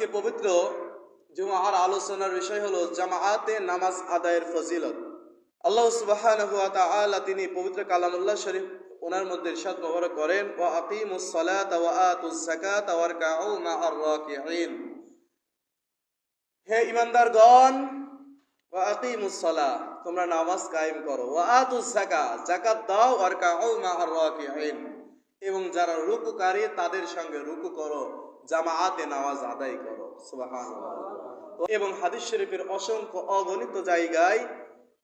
আজকে পবিত্র জুমার আলোচনার বিষয় হলো জামাআতে নামাজ আদায়ের ফজিলত। আল্লাহ ওয়া তাআলা তিনি পবিত্র কালামুল্লাহ শরীফ ওনার মধ্যে ইরশাদ মোবারক করেন, ওয়া আকিমুস সালাতা ওয়া আতুজ যাকাতা ওয়ারকাউ মা'আর রাকিঈন। হে ইমানদারগণ ওয়া তোমরা নামাজ কায়েম করো। ওয়া আতুজ যাকাত যাকাত দাও ওয়ারকাউ মা'আর রাকিঈন। এবং যারা রুকুকারী, তাদের সঙ্গে রুকু করো। জামাআতে নামাজ আদায় করো এবং হাদিস শরীফের অসংখ্য অগণিত জায়গায়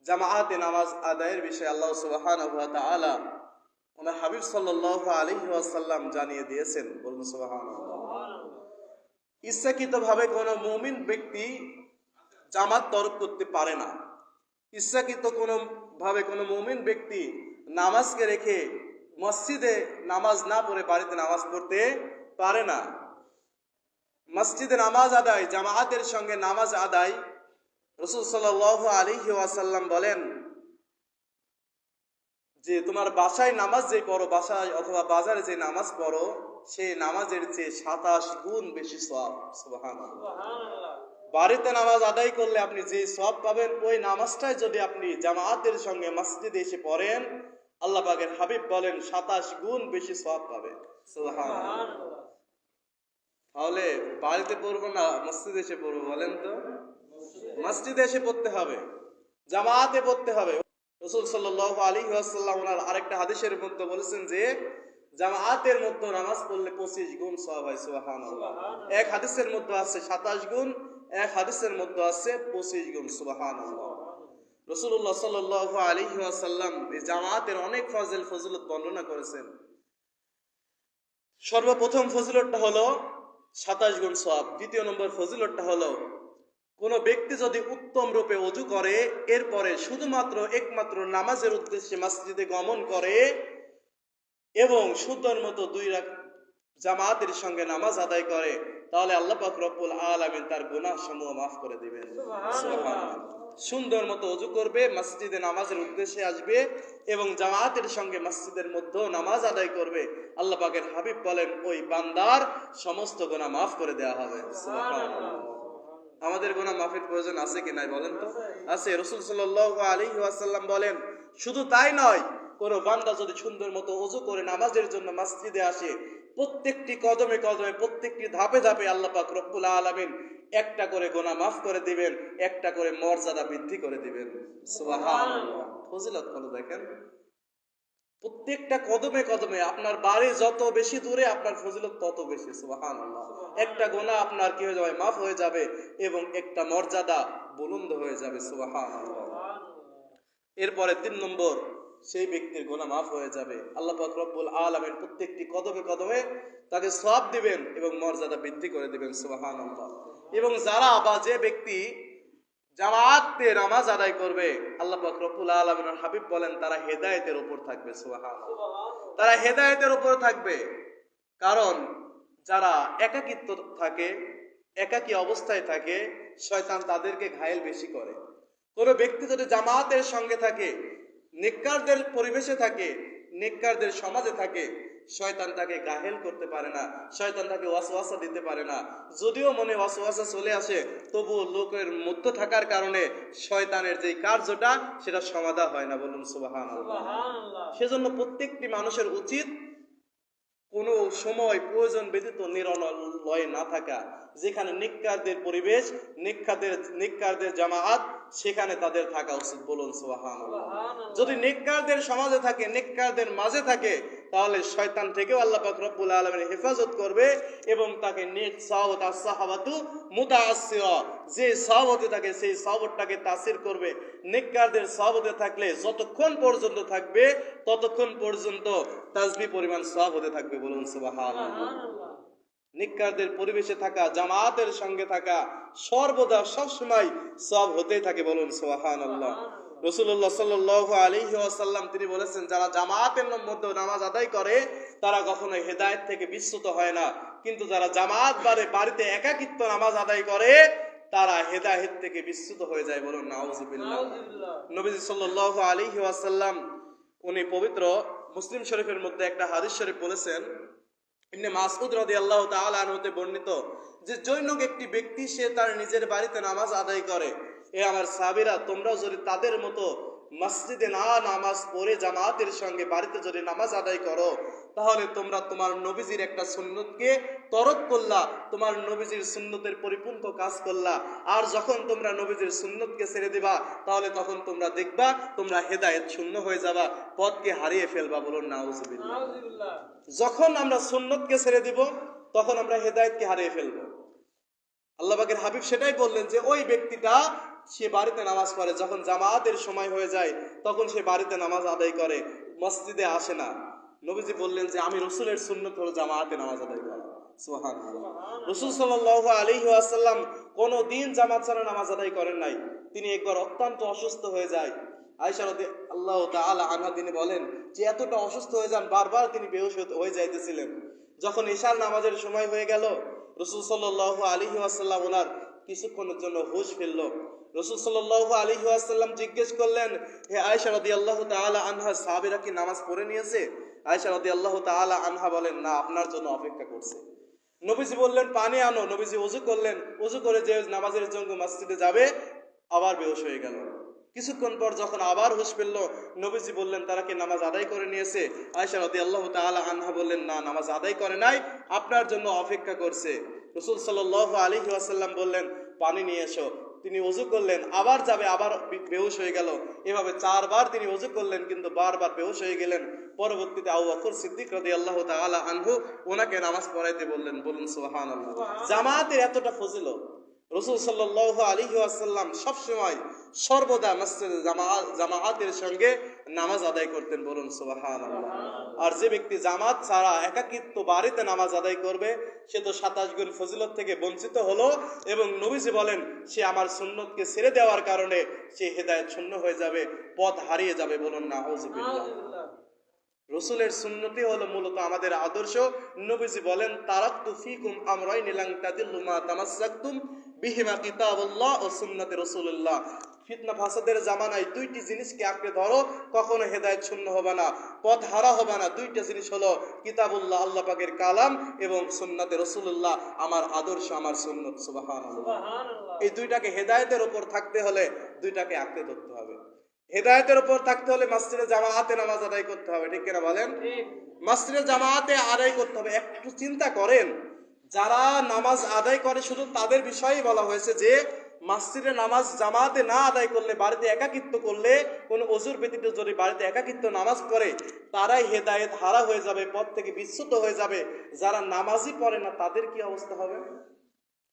জামাআতে নামাজ আদায়ের বিষয়ে আল্লাহ সুবহানাহু ওয়া ওনার হাবিব সাল্লাল্লাহু আলাইহি ওয়াসাল্লাম জানিয়ে দিয়েছেন, বলুন সুবহানাল্লাহ। ইচ্ছাকৃতভাবে কোনো মুমিন ব্যক্তি জামাত তরক করতে পারে না। ইচ্ছাকৃত কোনো ভাবে কোনো মুমিন ব্যক্তি নামাজকে রেখে মসজিদে নামাজ না পড়ে বাড়িতে নামাজ পড়তে পারে না। মসজিদে নামাজ আদায় জামায়াতের সঙ্গে নামাজ আদায় রসুল সাল আলিহি ওয়াসাল্লাম বলেন যে তোমার বাসায় নামাজ যে পড়ো বাসায় অথবা বাজারে যে নামাজ পড়ো সেই নামাজের চেয়ে সাতাশ গুণ বেশি সব সুবাহান বাড়িতে নামাজ আদায় করলে আপনি যে সব পাবেন ওই নামাজটাই যদি আপনি জামায়াতের সঙ্গে মসজিদে এসে পড়েন আল্লাহ পাকের হাবিব বলেন সাতাশ গুণ বেশি সব পাবেন সুবহানাল্লাহ। তাহলে বাড়িতে পড়ব না মসজিদে এসে পড়ব বলেন তো? মসজিদে এসে পড়তে হবে। জামাতে পড়তে হবে। রসুল সাল্লাহ আলী আসাল্লাম ওনার আরেকটা হাদিসের মধ্যে বলেছেন যে জামাতের মধ্যে নামাজ পড়লে পঁচিশ গুণ হয় এক হাদিসের মধ্যে আছে সাতাশ গুণ এক হাদিসের মধ্যে আছে পঁচিশ গুণ সুবাহান রসুল্লাহ সাল্লাহ আলী আসাল্লাম এই জামাতের অনেক ফজল ফজিলত বর্ণনা করেছেন। সর্বপ্রথম ফজিলতটা হলো সাতাশ গুণ সব দ্বিতীয় নম্বর ফজিলতটা হলো কোন ব্যক্তি যদি উত্তম রূপে অজু করে এরপরে শুধুমাত্র একমাত্র নামাজের উদ্দেশ্যে মসজিদে গমন করে এবং সুন্দর মতো দুই রাখ জামাতের সঙ্গে নামাজ আদায় করে তাহলে আল্লাহ পাক রব্বুল আলামিন তার গুনাহ সমূহ মাফ করে দিবেন। সুবহানাল্লাহ। সুন্দর মতো অজু করবে, মসজিদে নামাজের উদ্দেশ্যে আসবে এবং জামাতের সঙ্গে মসজিদের মধ্যেও নামাজ আদায় করবে। আল্লাহ পাকের হাবিব বলেন, ওই বান্দার সমস্ত গোনা মাফ করে দেওয়া হবে। আমাদের গোনা মাফের প্রয়োজন আছে কি নাই বলেন তো? আছে। রসুল সাল আলী ওয়াসাল্লাম বলেন, শুধু তাই নয় কোন বান্দা যদি সুন্দর মতো অজু করে নামাজের জন্য মসজিদে আসে, প্রত্যেকটি কদমে কদমে, প্রত্যেকটি ধাপে ধাপে আল্লাহ পাক রব্বুল আলামিন একটা করে গোনা মাফ করে দিবেন, একটা করে মর্যাদা বৃদ্ধি করে দিবেন। ফজিলত কত দেখেন। প্রত্যেকটা কদমে কদমে আপনার বাড়ি যত বেশি দূরে, আপনার ফজিলত তত বেশি সুবাহান একটা গোনা আপনার কি হয়ে যাবে? মাফ হয়ে যাবে এবং একটা মর্যাদা বুলন্দ হয়ে যাবে সুবাহান এরপরে তিন নম্বর সেই ব্যক্তির গোনা মাফ হয়ে যাবে। আল্লাহ রব্বুল আলমের প্রত্যেকটি কদমে কদমে তাকে সব দিবেন এবং মর্যাদা বৃদ্ধি করে দিবেন সুবাহান এবং যারা বা যে ব্যক্তি জামাতে নামাজ আদায় করবে, আল্লাহ রব্বুল আলামিনের হাবিব বলেন, তারা হেদায়েতের উপর থাকবে, সুবহানাল্লাহ। তারা হেদায়েতের উপর থাকবে। কারণ যারা একাকিত্ব থাকে, একাকী অবস্থায় থাকে, শয়তান তাদেরকে ঘায়েল বেশি করে। কোনো ব্যক্তি যদি জামাতের সঙ্গে থাকে নেককারদের পরিবেশে থাকে নেককারদের সমাজে থাকে শয়তান তাকে গাহেল করতে পারে না শয়তান তাকে ওয়াসওয়াসা দিতে পারে না। যদিও মনে ওয়াসওয়াসা চলে আসে তবুও লোকের মধ্য থাকার কারণে শয়তানের যে কার্যটা সেটা সমাধা হয় না বলুন সুবাহান সেজন্য প্রত্যেকটি মানুষের উচিত কোনো সময় প্রয়োজন ব্যতীত নিরলয় না থাকা যেখানে নিকারদের পরিবেশ নিকাদের নিকারদের জামাত সেখানে তাদের থাকা উচিত বলুন সুবাহান যদি নিকারদের সমাজে থাকে নিকারদের মাঝে থাকে তাহলে শয়তান থেকেও আল্লাহ পাক রব্বুল আলমের হেফাজত করবে এবং তাকে নেক সাহত আর যে থাকে সেই তাসির করবে। নেককারদের থাকলে যতক্ষণ পর্যন্ত থাকবে ততক্ষণ পর্যন্ত তাজবি পরিমাণ থাকবে বলুন নিকারদের পরিবেশে থাকা জামাতের সঙ্গে থাকা সর্বদা সবসময় সব হতেই থাকে বলুন সোহান আল্লাহ রসুল্লাহ সাল্লাহ তিনি বলেছেন যারা জামাতের মধ্যে নামাজ আদায় করে তারা কখনো হেদায়ত থেকে বিস্তুত হয় না। কিন্তু যারা জামাত বারে বাড়িতে একাকিত্ব নামাজ আদায় করে তারা হেদায়েত থেকে বিস্তুত হয়ে যায় বলুন নাউজুবিল্লাহ। নবীজি আসাল্লাম উনি পবিত্র মুসলিম শরীফের মধ্যে একটা হাদিস শরীফ বলেছেন ইবনে মাসউদ রাদিয়াল্লাহু তাআলা আনহুতে বর্ণিত যে জৈনক একটি ব্যক্তি সে তার নিজের বাড়িতে নামাজ আদায় করে। এ আমার সাবিরা তোমরাও যদি তাদের মতো মসজিদে না নামাজ পড়ে জামাতের সঙ্গে বাড়িতে যদি নামাজ আদায় করো তাহলে তোমরা তোমার নবীজির একটা সুন্নতকে তরক করলা তোমার নবীজির সুন্নতের পরিপূর্ণ কাজ করলা। আর যখন তোমরা নবীজির সুন্নতকে ছেড়ে দিবা তাহলে তখন তোমরা দেখবা তোমরা হেদায়েত শূন্য হয়ে যাবা পথকে হারিয়ে ফেলবা বলুন নাউজুবিল্লাহ। যখন আমরা সুন্নতকে ছেড়ে দিব তখন আমরা হেদায়েতকে হারিয়ে ফেলব। আল্লাহ পাকের হাবিব সেটাই বললেন যে ওই ব্যক্তিটা সে বাড়িতে নামাজ পড়ে। যখন জামাতের সময় হয়ে যায়, তখন সে বাড়িতে নামাজ আদায় করে, মসজিদে আসে না। নবীজি বললেন যে, আমি রসুলের সুন্নত হলো জামাতে নামাজ আদায় করা। সুবহান রসুল আলাইহি ওয়াসাল্লাম কোনো দিন জামাত ছাড়া নামাজ আদায় করেন নাই। তিনি একবার অত্যন্ত অসুস্থ হয়ে যায়। আল্লাহ তাআলা আনহা তিনি বলেন যে, এতটা অসুস্থ হয়ে যান, বারবার তিনি বেহুশ হয়ে যাইতেছিলেন। যখন ঈশার নামাজের সময় হয়ে গেল, রসুল সাল্লাল্লাহু আলাইহি ওয়াসাল্লাম ওনার কিছুক্ষণের জন্য হুশ ফিরল রসুল সাল্লাল্লাহু আলাইহি ওয়াসাল্লাম জিজ্ঞেস করলেন, হে আয়েশা রাদিয়াল্লাহু তাআলা আনহা, সাহাবীরা কি নামাজ পড়ে নিয়েছে? আয়েশা রাদিয়াল্লাহু তাআলা আনহা বলেন, না, আপনার জন্য অপেক্ষা করছে। নবীজি বললেন, পানি আনো। নবীজি ওযু করলেন ওযু করে যে নামাজের জন্য মসজিদে যাবে, আবার বেহুশ হয়ে গেল। কিছুক্ষণ পর যখন আবার হুশ ফেলল নবীজি বললেন, তারা কি নামাজ আদায় করে নিয়েছে? আয়সা রদি আল্লাহ তাআলা আনহা বললেন, না, নামাজ আদায় করে নাই, আপনার জন্য অপেক্ষা করছে। রসুল সাল্লাহ আলী ওয়াসাল্লাম বললেন, পানি নিয়ে এসো। তিনি উজু করলেন, আবার যাবে, আবার বেহুশ হয়ে গেল। এভাবে চারবার তিনি উজু করলেন, কিন্তু বারবার বেহুশ হয়ে গেলেন। পরবর্তীতে আবু বকর সিদ্দিক রদি আল্লাহ তাআলা আনহু ওনাকে নামাজ পড়াইতে বললেন বলুন সোহান জামাতের এতটা ফজিল রসুল সাল্লাহ আলী আসাল্লাম সবসময় সর্বদা মসজিদ জামাআতের সঙ্গে নামাজ আদায় করতেন, বলুন সুবাহান আর যে ব্যক্তি জামাত ছাড়া একাকিত্ব বাড়িতে নামাজ আদায় করবে, সে তো সাতাশ গুণ ফজিলত থেকে বঞ্চিত হলো এবং নবীজি বলেন, সে আমার সুন্নতকে ছেড়ে দেওয়ার কারণে সে হেদায়ত শূন্য হয়ে যাবে, পথ হারিয়ে যাবে, বলুন না রসুলের সুন্নতি হলো মূলত আমাদের আদর্শ। নবীজি বলেন তারাক্তু ফিকুম আমরাই নিলাং তাদিল্লু মা তামাসসাকতুম বিহিমা কিতাবুল্লাহ ও সুন্নতে রাসূলুল্লাহ। ফিতনা ফাসাদের জামানায় দুইটি জিনিসকে আঁকড়ে ধরো কখনো হেদায়েত শূন্য হবে না পথ হারা হবে না। দুইটা জিনিস হলো কিতাবুল্লাহ আল্লাহ পাকের কালাম এবং সুন্নতে রাসূলুল্লাহ আমার আদর্শ আমার সুন্নত সুবহানাল্লাহ। এই দুইটাকে হেদায়েতের উপর থাকতে হলে দুইটাকে আঁকড়ে ধরতে হবে। হেদায়েতের উপর থাকতে হলে মসজিদে জামাতে নামাজ আদায় করতে হবে ঠিক কিনা বলেন? মসজিদে জামাতে আদায় করতে হবে। একটু চিন্তা করেন যারা নামাজ আদায় করে, শুধু তাদের বিষয়েই বলা হয়েছে যে, মসজিদে নামাজ জামাতে না আদায় করলে, বাড়িতে একাকিত্ব করলে, কোন অজুর ব্যতীত যদি বাড়িতে একাকিত্ব নামাজ পড়ে, তারাই হেদায়েত হারা হয়ে যাবে, পথ থেকে বিচ্যুত হয়ে যাবে। যারা নামাজই পড়ে না, তাদের কি অবস্থা হবে?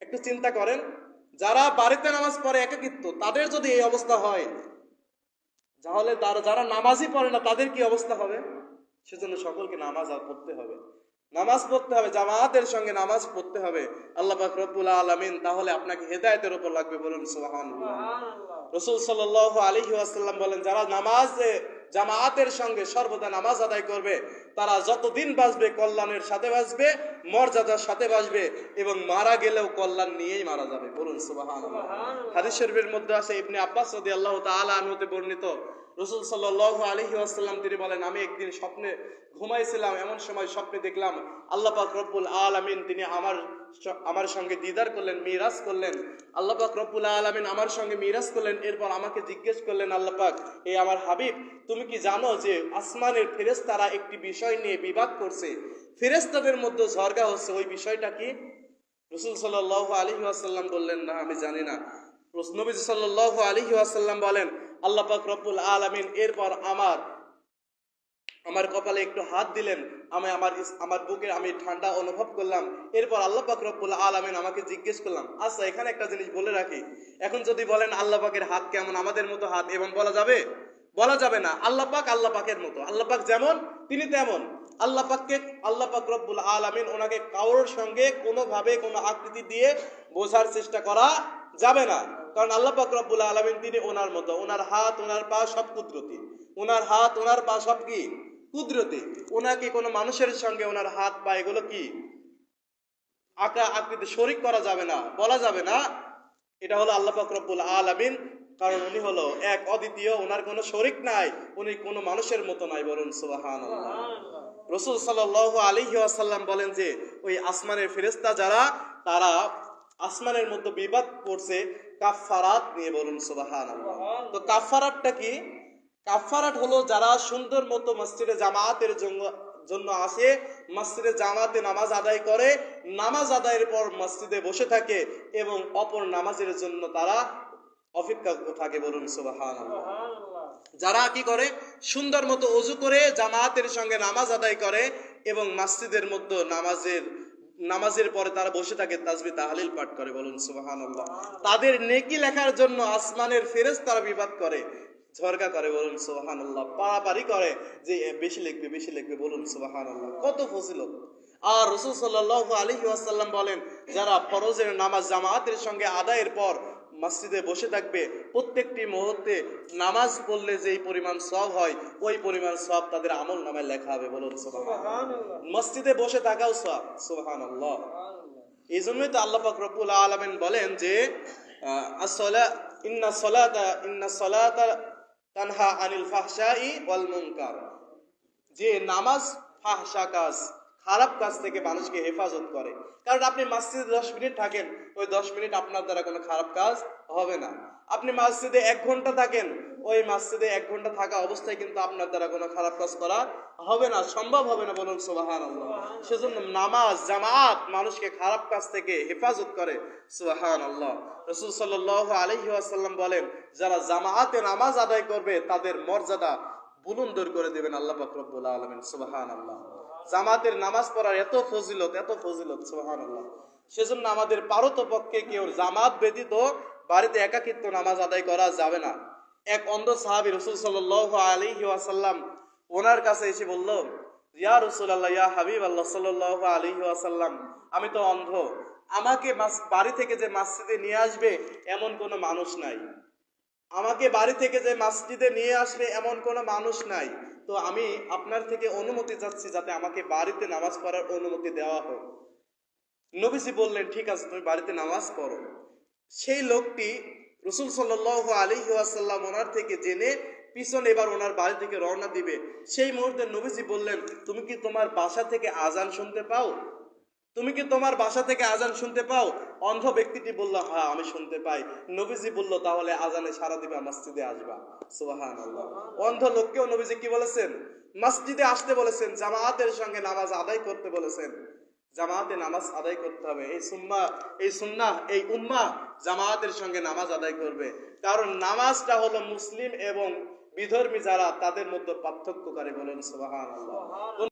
একটু চিন্তা করেন। যারা বাড়িতে নামাজ পড়ে একাকিত্ব, তাদের যদি এই অবস্থা হয়, তাহলে যারা নামাজই পড়ে না, তাদের কি অবস্থা হবে? সেজন্য সকলকে নামাজ আর পড়তে হবে। নামাজ পড়তে হবে জামাতের সঙ্গে নামাজ পড়তে হবে। আল্লাহ পাক রব্বুল আলামিন তাহলে আপনাকে হেদায়েতের উপর লাগবে বলুন সুবহানাল্লাহ। রসুল সাল্লাল্লাহু আলাইহি ওয়াসাল্লাম বলেন যারা নামাজে জামাতের সঙ্গে সর্বদা নামাজ আদায় করবে তারা যতদিন বাঁচবে কল্যাণের সাথে বাঁচবে মর্যাদার সাথে বাঁচবে এবং মারা গেলেও কল্যাণ নিয়েই মারা যাবে। বলুন সুবহানাল্লাহ। হাদিস শরীফের মধ্যে আছে ইবনে আব্বাস রাদিয়াল্লাহু তাআলা আনহুতে বর্ণিত রসুল সাল্লাল্লাহু আলাইহি ওয়াসাল্লাম, তিনি বলেন, আমি একদিন স্বপ্নে ঘুমাইছিলাম, এমন সময় স্বপ্নে দেখলাম আল্লাহ পাক রব্বুল আলামিন, তিনি আমার আমার সঙ্গে দিদার করলেন, মিরাজ করলেন। আল্লাহ পাক রব্বুল আলামিন আমার সঙ্গে মিরাজ করলেন, এরপর আমাকে জিজ্ঞেস করলেন, আল্লাহ পাক এই আমার হাবিব, তুমি কি জানো যে আসমানের ফেরেশতারা একটি বিষয় নিয়ে বিবাদ করছে? ফেরেশতাদের মধ্যে ঝরগা হচ্ছে, ওই বিষয়টা কি? রসুল সাল্লাহ আলী আসাল্লাম বললেন, না, আমি জানি না। নবী সাল্লাহ আলী আসাল্লাম বলেন আল্লাহ পাক রব্বুল আলামিন এরপর আমার আমার কপালে একটু হাত দিলেন, আমি আমার আমার বুকে আমি ঠান্ডা অনুভব করলাম। এরপর আল্লাহ পাক রব্বুল আলামিন আমাকে জিজ্ঞেস করলাম আচ্ছা এখানে একটা জিনিস বলে রাখি। এখন যদি বলেন আল্লাহ পাকের হাত কেমন, আমাদের মতো হাত, এবং বলা যাবে? বলা যাবে না। আল্লাহ পাক আল্লাহ পাকের মতো। আল্লাহ পাক যেমন, তিনি তেমন। আল্লাহ পাককে, আল্লাহ পাক রব্বুল আলামিন ওনাকে কারোর সঙ্গে কোনোভাবে কোনো আকৃতি দিয়ে বোঝার চেষ্টা করা যাবে না। কারণ আল্লাহ রব্বুল আলামিন তিনি ওনার মতো, ওনার হাত, ওনার পা সব কুদরতি। ওনার হাত, ওনার পা সব কি? কুদরতি। ওনাকে কোনো মানুষের সঙ্গে ওনার হাত, পা এগুলো কি? আঁকা, আকৃতি, শরিক করা যাবে না, বলা যাবে না। এটা হলো আল্লাহ রব্বুল আলামিন, কারণ উনি হলো এক অদ্বিতীয়, ওনার কোনো শরিক নাই, উনি কোনো মানুষের মতো নাই বলুন সুবহানাল্লাহ। রসুল সাল্লাহ আলহি আসাল্লাম বলেন যে, ওই আসমানের ফেরেস্তা যারা, তারা আসমানের মধ্যে বিবাদ করছে কাফারাত নিয়ে বলুন সুবাহান তো কাফারাতটা কি? কাফারাত হলো যারা সুন্দর মতো মসজিদে জামাতের জন্য জন্য আসে মসজিদে জামাতে নামাজ আদায় করে নামাজ আদায়ের পর মসজিদে বসে থাকে এবং অপর নামাজের জন্য তারা অপেক্ষা থাকে বলুন সুবাহান যারা কি করে? সুন্দর মতো অজু করে জামাতের সঙ্গে নামাজ আদায় করে এবং মসজিদের মধ্যে নামাজের নামাজের পরে তারা বসে থাকে তাজবি তাহালিল পাঠ করে, বলুন সুবাহান তাদের নেকি লেখার জন্য আসমানের ফেরেস তারা বিবাদ করে, ঝরকা করে, বলুন সুবাহান আল্লাহ পাড়াপাড়ি করে যে বেশি লিখবে বেশি লিখবে, বলুন সুবাহান আল্লাহ কত ফজিলত। আর রসুল সাল্লাহ আলী ওয়াসাল্লাম বলেন, যারা ফরজের নামাজ জামাতের সঙ্গে আদায়ের পর মসজিদে বসে থাকবে প্রত্যেকটি মুহূর্তে নামাজ পড়লে যেই পরিমাণ সব হয় ওই পরিমাণ সব তাদের আমল নামে লেখা হবে বলুন মসজিদে বসে থাকাও সব সুবহান আল্লাহ এই জন্যই তো আল্লাহ পাক রব্বুল আলামিন বলেন যে ইন্না সলাতা ইন্না সলাতা তানহা আনিল ফাহশাই ওয়াল মুনকার। যে নামাজ ফাহসা কাজ খারাপ কাজ থেকে মানুষকে হেফাজত করে। কারণ আপনি মসজিদে দশ মিনিট থাকেন ওই দশ মিনিট আপনার দ্বারা কোনো খারাপ কাজ হবে না। আপনি মসজিদে এক ঘণ্টা থাকেন, ওই মসজিদে এক ঘণ্টা থাকা অবস্থায় কিন্তু আপনার দ্বারা কোনো খারাপ কাজ করা হবে না, সম্ভব হবে না বলুন সুবাহান আল্লাহ সেজন্য নামাজ, জামাত মানুষকে খারাপ কাজ থেকে হেফাজত করে সুবাহান আল্লাহ রসুল সাল্লাহ আলহি আসাল্লাম বলেন, যারা জামাতে নামাজ আদায় করবে, তাদের মর্যাদা বুলন্দর করে দেবেন আল্লাহ পাক রব্বুল আলামিন সুবহান আল্লাহ জামাতের নামাজ পড়ার এত ফজিলত এত ফজিলত সুবহান আল্লাহ সেজন্য আমাদের পারত পক্ষে কেউ জামাত ব্যতীত বাড়িতে একাকিত্ব নামাজ আদায় করা যাবে না। এক অন্ধ সাহাবী রসুল সাল্লাহ আলাইহি ওয়াসাল্লাম ওনার কাছে এসে বলল, ইয়া রসুল আল্লাহ ইয়া হাবিব আল্লাহ সাল্লাহ আলাইহি ওয়াসাল্লাম, আমি তো অন্ধ। আমাকে বাড়ি থেকে যে মসজিদে নিয়ে আসবে এমন কোনো মানুষ নাই। আমাকে বাড়ি থেকে যে মসজিদে নিয়ে আসবে এমন কোনো মানুষ নাই। তো আমি আপনার থেকে অনুমতি চাচ্ছি যাতে আমাকে বাড়িতে নামাজ পড়ার অনুমতি দেওয়া হোক। নবীজি বললেন, ঠিক আছে, তুমি বাড়িতে নামাজ পড়ো। সেই লোকটি রসুল সাল্লাহ আলী ওয়াসাল্লাম ওনার থেকে জেনে পিছনে এবার ওনার বাড়ি থেকে রওনা দিবে। সেই মুহূর্তে নবীজি বললেন, তুমি কি তোমার বাসা থেকে আজান শুনতে পাও? তুমি কি তোমার বাসা থেকে আজান শুনতে পাও? অন্ধ ব্যক্তিটি বলল হ্যাঁ আমি শুনতে পাই। নবীজি বলল, তাহলে আজানে সারা দিবা, মসজিদে আসবা। সুবাহান অন্ধ লোককেও নবীজি কি বলেছেন? মসজিদে আসতে বলেছেন, জামায়াতের সঙ্গে নামাজ আদায় করতে বলেছেন। জামাতে নামাজ আদায় করতে হবে। এই সুম্মা এই সুন্না, এই উম্মা জামাতের সঙ্গে নামাজ আদায় করবে। কারণ নামাজটা হলো মুসলিম এবং বিধর্মী যারা, তাদের মধ্যে পার্থক্য পার্থক্যকারী বলেন আল্লাহ